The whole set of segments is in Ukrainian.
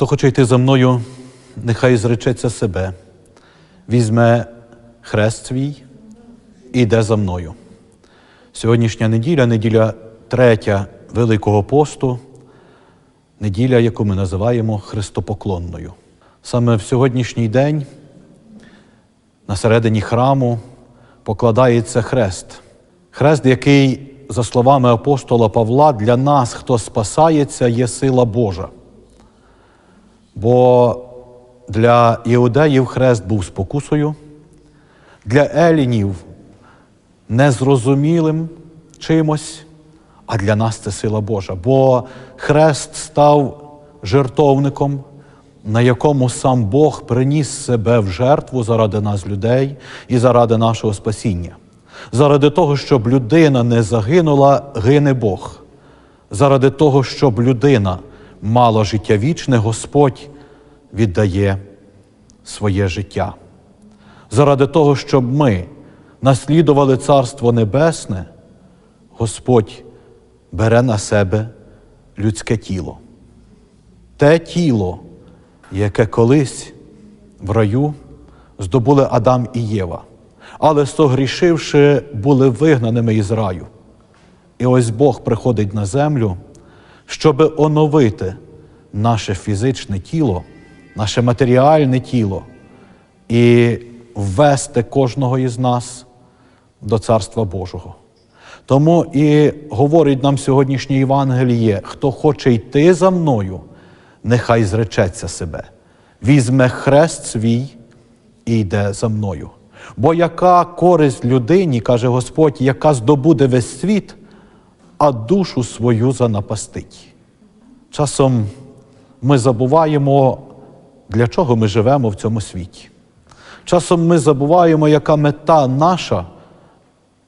Хто хоче йти за мною, нехай зречеться себе, візьме хрест свій і йде за мною. Сьогоднішня неділя, неділя третя Великого посту, неділя, яку ми називаємо Христопоклонною. Саме в сьогоднішній день на середині храму покладається хрест. Хрест, який, за словами апостола Павла, для нас, хто спасається, є сила Божа. Бо для іудеїв хрест був спокусою, для елінів незрозумілим чимось, а для нас це сила Божа. Бо хрест став жертовником, на якому сам Бог приніс себе в жертву заради нас, людей, і заради нашого спасіння. Заради того, щоб людина не загинула, гине Бог. Заради того, щоб людина мала життя вічне, Господь віддає своє життя. Заради того, щоб ми наслідували Царство Небесне, Господь бере на себе людське тіло. Те тіло, яке колись в раю здобули Адам і Єва, але согрішивши, були вигнаними із раю. І ось Бог приходить на землю, щоб оновити наше фізичне тіло, наше матеріальне тіло і ввести кожного із нас до Царства Божого. Тому і говорить нам сьогоднішнє Євангеліє, хто хоче йти за мною, нехай зречеться себе, візьме хрест свій і йде за мною. Бо яка користь людині, каже Господь, яка здобуде весь світ, а душу свою занапастить. Часом ми забуваємо, для чого ми живемо в цьому світі. Часом ми забуваємо, яка мета наша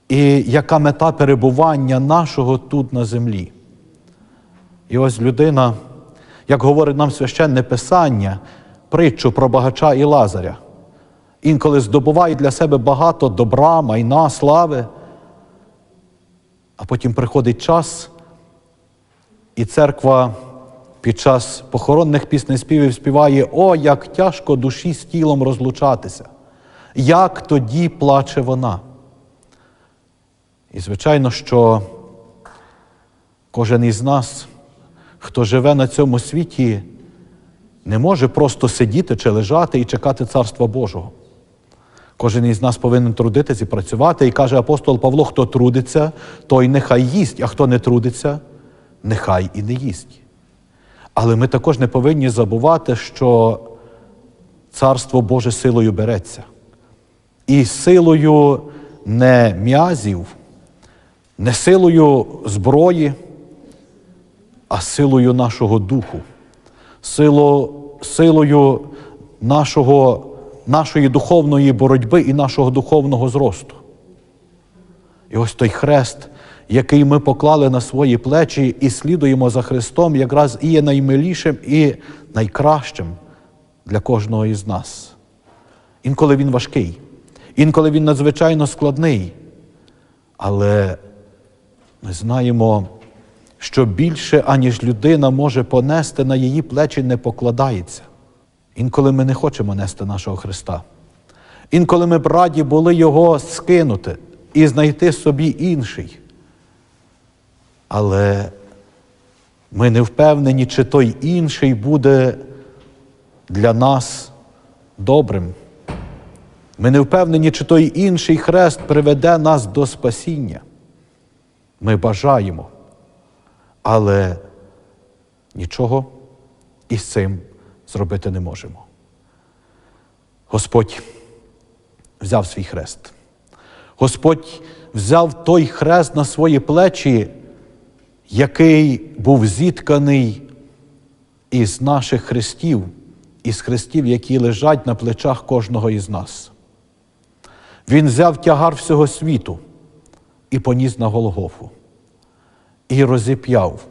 і яка мета перебування нашого тут на землі. І ось людина, як говорить нам священне Писання, притчу про багача і Лазаря, інколи здобуває для себе багато добра, майна, слави, а потім приходить час, і церква під час похоронних пісень співів співає: О, як тяжко душі з тілом розлучатися! Як тоді плаче вона? І, звичайно, що кожен із нас, хто живе на цьому світі, не може просто сидіти чи лежати і чекати Царства Божого. Кожен із нас повинен трудитися і працювати. І каже апостол Павло, хто трудиться, той нехай їсть, а хто не трудиться, нехай і не їсть. Але ми також не повинні забувати, що Царство Боже силою береться. І силою не м'язів, не силою зброї, а силою нашого духу, силою нашого, нашої духовної боротьби і нашого духовного зросту. І ось той хрест, який ми поклали на свої плечі і слідуємо за Христом, якраз і є наймилішим і найкращим для кожного із нас. Інколи він важкий, інколи він надзвичайно складний. Але ми знаємо, що більше, аніж людина може понести, на її плечі не покладається. Інколи ми не хочемо нести нашого Христа. Інколи ми б раді були Його скинути і знайти собі інший. Але ми не впевнені, чи той інший буде для нас добрим. Ми не впевнені, чи той інший хрест приведе нас до спасіння. Ми бажаємо, але нічого із цим зробити не можемо. Господь взяв свій хрест. Господь взяв той хрест на свої плечі, який був зітканий із наших хрестів, із хрестів, які лежать на плечах кожного із нас. Він взяв тягар всього світу і поніс на Голгофу, і розіп'яв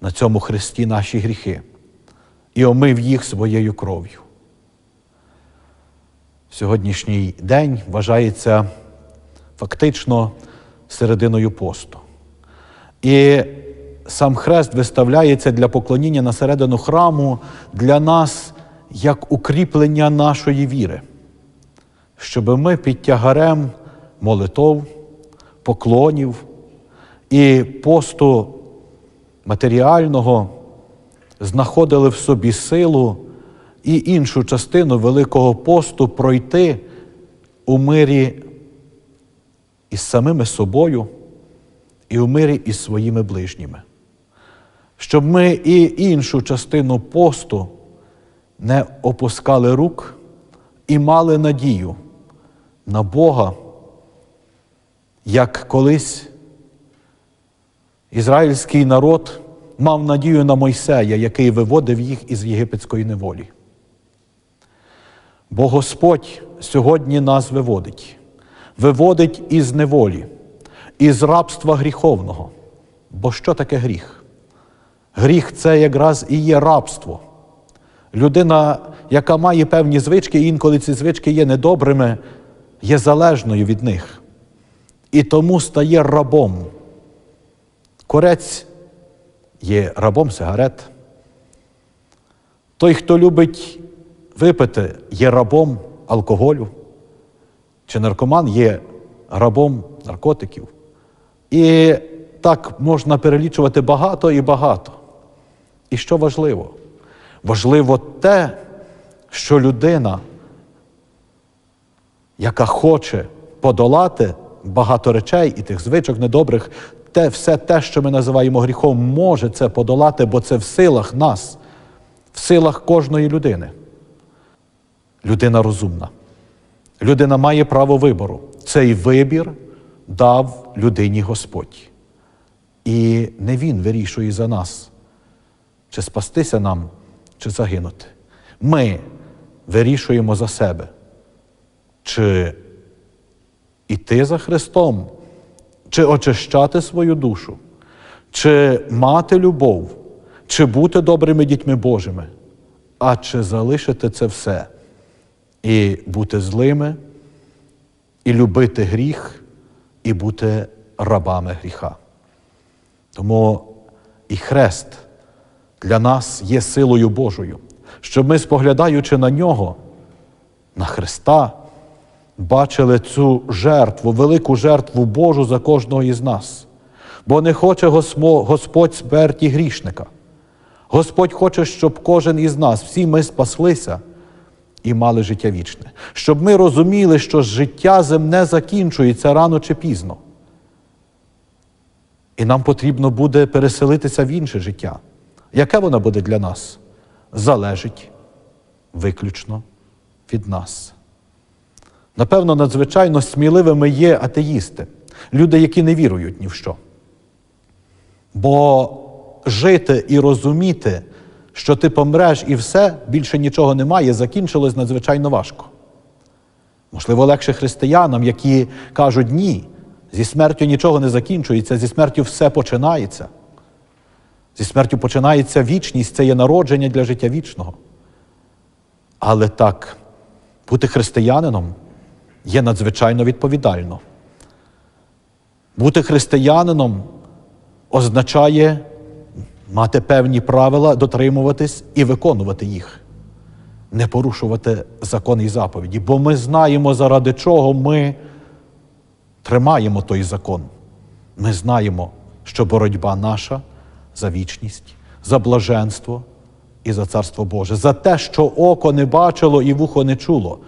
на цьому хресті наші гріхи, і омив їх своєю кров'ю. Сьогоднішній день вважається фактично серединою посту. І сам хрест виставляється для поклоніння на середину храму для нас як укріплення нашої віри, щоб ми під тягарем молитов, поклонів і посту матеріального знаходили в собі силу і іншу частину Великого посту пройти у мирі із самими собою і у мирі із своїми ближніми. Щоб ми і іншу частину посту не опускали рук і мали надію на Бога, як колись ізраїльський народ мав надію на Мойсея, який виводив їх із єгипетської неволі. Бо Господь сьогодні нас виводить, виводить із неволі, із рабства гріховного. Бо що таке гріх? Гріх це якраз і є рабство. Людина, яка має певні звички, інколи ці звички є недобрими, є залежною від них. І тому стає рабом. Корець є рабом сигарет. Той, хто любить випити, є рабом алкоголю, чи наркоман є рабом наркотиків. І так можна перелічувати багато і багато. І що важливо? Важливо те, що людина, яка хоче подолати багато речей і тих звичок недобрих, те, все те, що ми називаємо гріхом, може це подолати, бо це в силах нас, в силах кожної людини. Людина розумна. Людина має право вибору. Цей вибір дав людині Господь. І не Він вирішує за нас, чи спастися нам, чи загинути. Ми вирішуємо за себе, чи іти за Христом, чи очищати свою душу, чи мати любов, чи бути добрими дітьми Божими, а чи залишити це все? І бути злими, і любити гріх, і бути рабами гріха. Тому і хрест для нас є силою Божою, щоб ми, споглядаючи на нього, на Христа, бачили цю жертву, велику жертву Божу за кожного із нас. Бо не хоче Господь смерті грішника. Господь хоче, щоб кожен із нас, всі ми спаслися і мали життя вічне. Щоб ми розуміли, що життя земне закінчується рано чи пізно. І нам потрібно буде переселитися в інше життя. Яке воно буде для нас? Залежить виключно від нас. Напевно, надзвичайно сміливими є атеїсти, люди, які не вірують ні в що. Бо жити і розуміти, що ти помреш і все, більше нічого немає, закінчилось надзвичайно важко. Можливо, легше християнам, які кажуть ні, зі смертю нічого не закінчується, зі смертю все починається. Зі смертю починається вічність, це є народження для життя вічного. Але так, бути християнином є надзвичайно відповідально. Бути християнином означає мати певні правила, дотримуватись і виконувати їх, не порушувати закони і заповіді. Бо ми знаємо, заради чого ми тримаємо той закон. Ми знаємо, що боротьба наша за вічність, за блаженство і за царство Боже, за те, що око не бачило і вухо не чуло,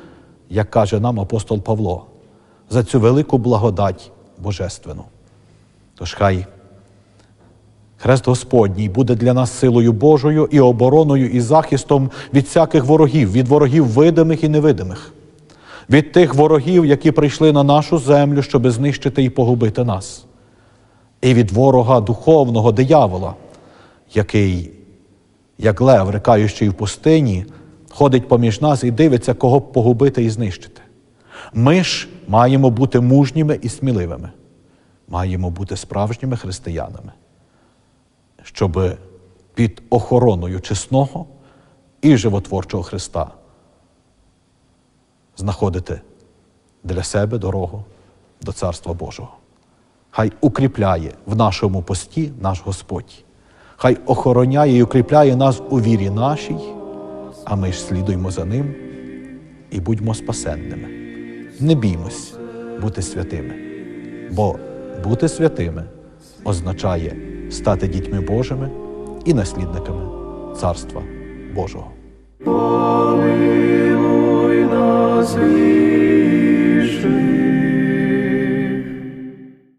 як каже нам апостол Павло, за цю велику благодать Божественну. Тож хай Хрест Господній буде для нас силою Божою і обороною і захистом від всяких ворогів, від ворогів видимих і невидимих, від тих ворогів, які прийшли на нашу землю, щоби знищити і погубити нас, і від ворога духовного диявола, який, як лев, рикаючий в пустині, ходить поміж нас і дивиться, кого погубити і знищити. Ми ж маємо бути мужніми і сміливими, маємо бути справжніми християнами щоб під охороною чесного і животворчого Христа знаходити для себе дорогу до Царства Божого. Хай укріпляє в нашому пості наш Господь. Хай охороняє і укріпляє нас у вірі нашій, а ми ж слідуємо за ним і будьмо спасенними. Не біймось бути святими, бо бути святими означає стати дітьми Божими і наслідниками Царства Божого. Помилуй нас,